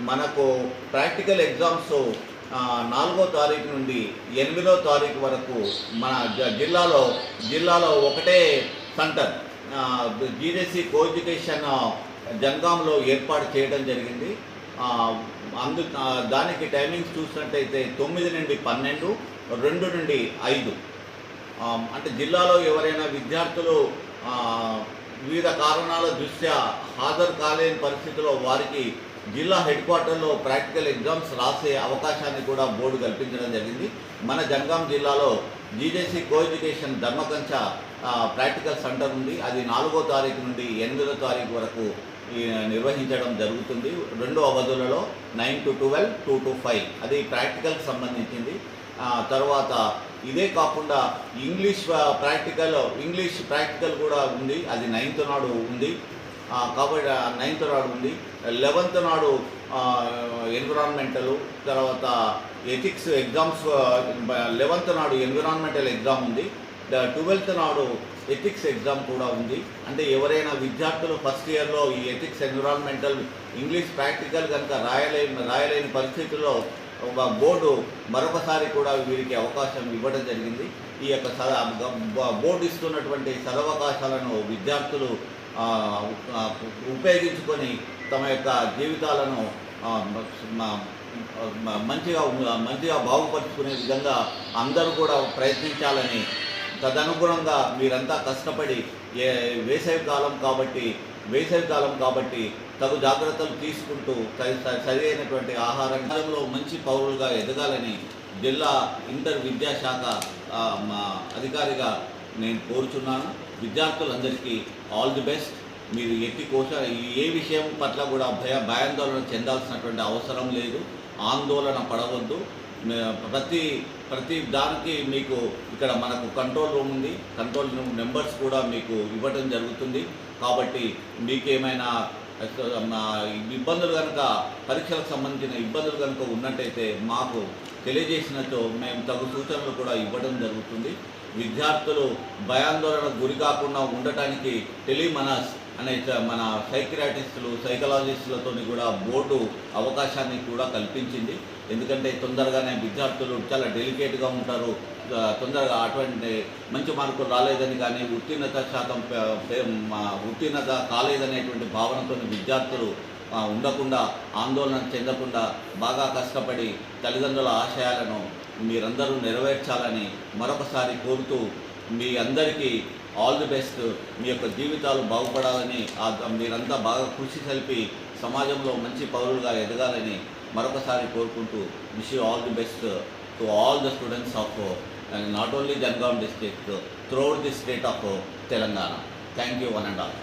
మనకు practical exams నాలుగో తారీఖు నుండి ఎనిమిదో తారీఖు వరకు మన జ- జిల్లాలో జిల్లాలో ఒకటే సెంటర్. జీజేసీ కో ఎడ్యుకేషన్ జంగంలో ఏర్పాటు చేయడం జరిగింది. అందు దానికి టైమింగ్స్ చూసినట్టయితే తొమ్మిది నుండి పన్నెండు రెండు నుండి ఐదు. అంటే జిల్లాలో ఎవరైనా విద్యార్థులు వివిధ కారణాల దృష్ట్యా హాజరు కాలేని పరిస్థితిలో వారికి జిల్లా హెడ్ క్వార్టర్లో ప్రాక్టికల్ ఎగ్జామ్స్ రాసే అవకాశాన్ని కూడా బోర్డు కల్పించడం జరిగింది. మన జంగాం జిల్లాలో GJC co education Dharmakancha practical centre ఉంది. అది నాలుగో తారీఖు నుండి ఎనిమిదో తారీఖు వరకు నిర్వహించడం జరుగుతుంది. రెండు అవధులలో nine to twelve two to five అది ప్రాక్టికల్కి సంబంధించింది. తర్వాత ఇదే కాకుండా ఇంగ్లీష్ ప్రాక్టికల్ ఇంగ్లీష్ ప్రాక్టికల్ కూడా ఉంది. అది నైన్త్ నాడు ఉంది. కాబట్టి నైన్త్ నాడు ఉంది. లెవెన్త్ నాడు ఎన్విరాన్మెంటల్ తర్వాత ఎథిక్స్ ఎగ్జామ్స్ లెవెన్త్ నాడు ఎన్విరాన్మెంటల్ ఎగ్జామ్ ఉంది. ట్వెల్త్ నాడు ఎథిక్స్ ఎగ్జామ్ కూడా ఉంది. అంటే ఎవరైనా విద్యార్థులు ఫస్ట్ ఇయర్లో ఈ ఎథిక్స్ ఎన్విరాన్మెంటల్ ఇంగ్లీష్ ప్రాక్టికల్ కనుక రాయలేని రాయలేని పరిస్థితుల్లో ఒక బోర్డు మరొకసారి కూడా వీరికి అవకాశం ఇవ్వడం జరిగింది. ఈ యొక్క బ- బోర్డు ఇస్తున్నటువంటి సదవకాశాలను విద్యార్థులు ఉపయోగించుకొని తమ యొక్క జీవితాలను మంచిగా మంచిగా బాగుపరుచుకునే విధంగా అందరూ కూడా ప్రయత్నించాలని తదనుగుణంగా మీరంతా కష్టపడి ఏ వేసవి కాలం కాబట్టి వేసవి కాలం కాబట్టి తగు జాగ్రత్తలు తీసుకుంటూ సరి- అయినటువంటి ఆహారంలో మంచి పౌరులుగా ఎదగాలని జిల్లా ఇంటర్ విద్యాశాఖ మా అధికారిగా నేను కోరుచున్నాను. విద్యార్థులందరికీ ఆల్ ది బెస్ట్. మీరు ఎట్టి కోశ ఏ విషయం పట్ల కూడా భయ భయాందోళన చెందాల్సినటువంటి అవసరం లేదు. ఆందోళన పడవద్దు. ప్రతి ప్రతి దానికి మీకు ఇక్కడ మనకు కంట్రోల్ రూమ్ ఉంది. కంట్రోల్ రూమ్ నెంబర్స్ కూడా మీకు ఇవ్వడం జరుగుతుంది. కాబట్టి మీకేమైనా ఇబ్బందులు కనుక పరీక్షలకు సంబంధించిన ఇబ్బందులు కనుక ఉన్నట్టయితే మాకు తెలియజేసినట్టు మేము తగు సూచనలు కూడా ఇవ్వడం జరుగుతుంది. విద్యార్థులు భయాందోళనకు గురి కాకుండా ఉండటానికి టెలిమనస్ అనే మన సైక్రాటిస్టులు సైకలాజిస్టులతో కూడా బోర్డు అవకాశాన్ని కూడా కల్పించింది. ఎందుకంటే తొందరగానే విద్యార్థులు చాలా డెలికేట్గా ఉంటారు. తొందరగా అటువంటి మంచి మార్కులు రాలేదని కానీ ఉత్తీర్ణత శాతం ఉత్తీర్ణత కాలేదనేటువంటి భావనతో విద్యార్థులు ఉండకుండా ఆందోళన చెందకుండా బాగా కష్టపడి తల్లిదండ్రుల ఆశయాలను మీరందరూ నెరవేర్చాలని మరొకసారి కోరుతూ మీ అందరికీ ఆల్ ది బెస్ట్. మీ యొక్క జీవితాలు బాగుపడాలని మీరంతా బాగా కృషి కలిపి సమాజంలో మంచి పౌరులుగా ఎదగాలని మరొకసారి కోరుకుంటూ wish you all the best to all the students of not only Jangaon district throughout the state of Telangana. Thank you one and all.